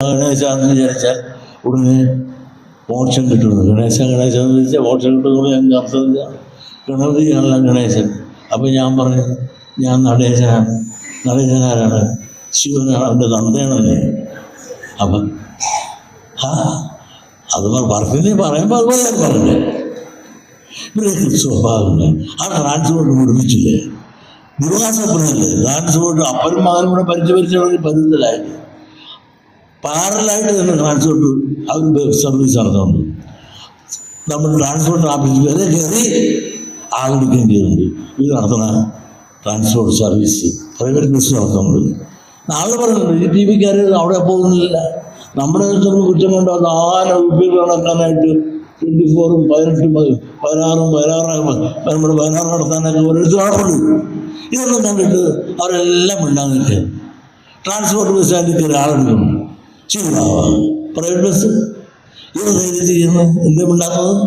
ഗണേശ എന്ന് വിചാരിച്ചാൽ ഉടനെ മോക്ഷം കിട്ടുന്നു. ഗണേശ ഗണേശ എന്ന് വിചാരിച്ചാൽ മോക്ഷം കിട്ടുന്നു എനിക്ക് അർത്ഥമില്ല ഗണപതിയാണല്ല ഗണേശൻ. അപ്പം ഞാൻ പറഞ്ഞു ഞാൻ നടേശനാണ്. നടേശനാരാണ്? ശിവനാണ്. അവന്റെ തന്തയാണല്ലേ. അപ്പം അത് പറഞ്ഞു പറയുമ്പോൾ അതുപോലെ പറഞ്ഞേ ഇവരൊക്കെ സ്വഭാവങ്ങൾ ആ ട്രാൻസ്പോർട്ട് മുടിപ്പിച്ചില്ലേ ദുർവാസപ്പനല്ലേ ഡാൻസ് കൊണ്ട് അപ്പനും മകനും കൂടെ പരിചയപ്പെടുത്തി പരുതലായിട്ട് പാരലായിട്ട് തന്നെ ട്രാൻസ്പോർട്ട് അവർ സർവീസ് നടത്തുന്നുണ്ട് നമ്മൾ ട്രാൻസ്പോർട്ട് ഓഫീസിൽ വരെ കയറി ആഗ്രഹിക്കുകയും ചെയ്യുന്നുണ്ട് ഇത് നടത്തുന്ന ട്രാൻസ്പോർട്ട് സർവീസ് പ്രൈവറ്റ് ബസ് നടത്തുന്നുണ്ട്. നാളെ പറയുന്നുണ്ട് ഈ ടി വിക്കാർ അവിടെ പോകുന്നില്ല. നമ്മുടെ അടുത്തൊന്ന് കുറ്റം കൊണ്ട് അത് ആന ഉപ്പിൽ നടക്കാനായിട്ട് ട്വന്റി ഫോറും പതിനെട്ടും പതി- പതിനാറും പതിനാറും നമ്മുടെ പതിനാറ് നടത്താനൊക്കെ ഓരോരുത്തർ നടപ്പുണ്ട് ഇതൊന്നും കണ്ടിട്ട് അവരെല്ലാം ഉണ്ടാകുന്നില്ല ട്രാൻസ്പോർട്ട് ബസ് അതിന്റെ കയറി ചീവാ പ്രൈവറ്റ് ബസ് ഇത് ചെയ്യുന്നു? എന്താ മിണ്ടാക്കുന്നത്